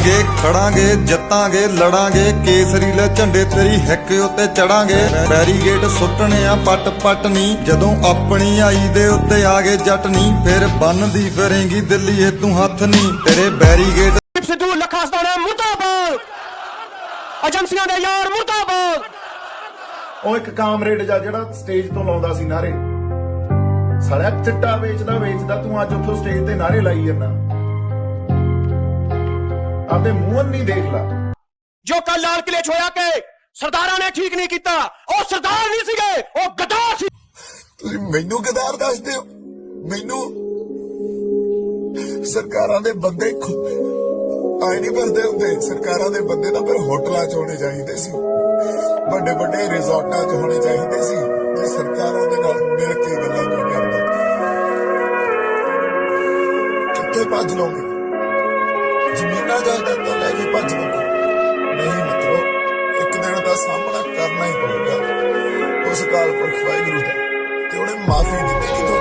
ਲੜਾਂਗੇ ਖੜਾਂਗੇ ਜਿੱਤਾਂਗੇ ਲੜਾਂਗੇ। ਕੇਸਰੀ ਲੈ ਝੰਡੇ ਤੇਰੀ ਹਿੱਕ ਉੱਤੇ ਚੜਾਂਗੇ। ਬੈਰੀਗੇਟ ਸੁੱਟਣੇ ਆ ਪੱਟ ਪੱਟ ਨਹੀਂ ਜਦੋਂ ਆਪਣੀ ਆਈ ਦੇ ਉੱਤੇ ਆ ਗਏ ਜੱਟ ਨਹੀਂ ਫਿਰ ਬੰਨਦੀ ਫਿਰੇਂਗੀ ਦਿੱਲੀ ਇਹ ਤੂੰ ਹੱਥ ਨਹੀਂ ਤੇਰੇ ਬੈਰੀਗੇਟ ਸਿੱਧੂ ਲੱਖਾ ਸਦਾਣਾ ਮੁਰਦਾਬਾਦ! ਏਜੰਸੀਆਂ ਦੇ ਯਾਰ ਮੁਰਦਾਬਾਦ! ਉਹ ਇੱਕ ਕਾਮਰੇਡ ਜਾ ਜਿਹੜਾ ਸਟੇਜ ਤੋਂ ਲਾਉਂਦਾ ਸੀ ਨਾਰੇ। ਸਾਲਿਆ ਚਿੱਟਾ ਵੇਚਦਾ ਵੇਚਦਾ ਤੂੰ ਅੱਜ ਉੱਥੋਂ ਸਟੇਜ ਤੇ ਨਾਰੇ ਲਾਈ ਜਾਂਦਾ। ਆਪਦੇ ਮੂੰਹ ਨਹੀਂ ਦੇਖ ਲਾ ਜੋ ਕੱਲ ਲਾਲ ਕਿਲੇ 'ਚ ਹੋਇਆ ਕਿ ਸਰਦਾਰਾਂ ਨੇ ਠੀਕ ਨਹੀਂ ਕੀਤਾ ਉਹ ਸਰਦਾਰ ਨਹੀਂ ਸੀਗੇ ਉਹ ਗਦਾਰ ਸੀ। ਤੁਸੀਂ ਮੈਨੂੰ ਗਦਾਰ ਦੱਸਦੇ ਹੋ? ਮੈਨੂੰ? ਸਰਕਾਰਾਂ ਦੇ ਬੰਦੇ ਆਈ ਨਹੀਂ ਫਿਰਦੇ ਹੁੰਦੇ। ਸਰਕਾਰਾਂ ਦੇ ਬੰਦੇ ਤਾਂ ਫਿਰ ਹੋਟਲਾਂ 'ਚ ਹੋਣੇ ਚਾਹੀਦੇ ਸੀ। ਵੱਡੇ ਵੱਡੇ ਰਿਜ਼ੋਰਟਾਂ 'ਚ ਹੋਣੇ ਚਾਹੀਦੇ ਸੀ। ਜੇ ਸਰਕਾਰਾਂ ਦੇ ਨਾਲ ਮਿਲ ਕੇ ਗੱਲਾਂ ਕਰਦੇ ਕਿੱਥੇ ਭੱਜ ਲੋਗੇ ਜ਼ਮੀਨਾਂ ਜਾਇਦਾਦਾਂ ਲੈ ਕੇ ਭੱਜ ਲੋਗੇ ਨਹੀਂ ਮਤਲਬ ਇੱਕ ਦਿਨ ਦਾ ਸਾਹਮਣਾ ਕਰਨਾ ਹੀ ਪਊਗਾ ਉਸ ਕਾਲ ਪੁਰਖ ਵਾਹਿਗੁਰੂ ਦਾ ਤੇ ਉਹਨੇ ਮਾਫੀ ਦਿੱਤੀ ਨਹੀਂ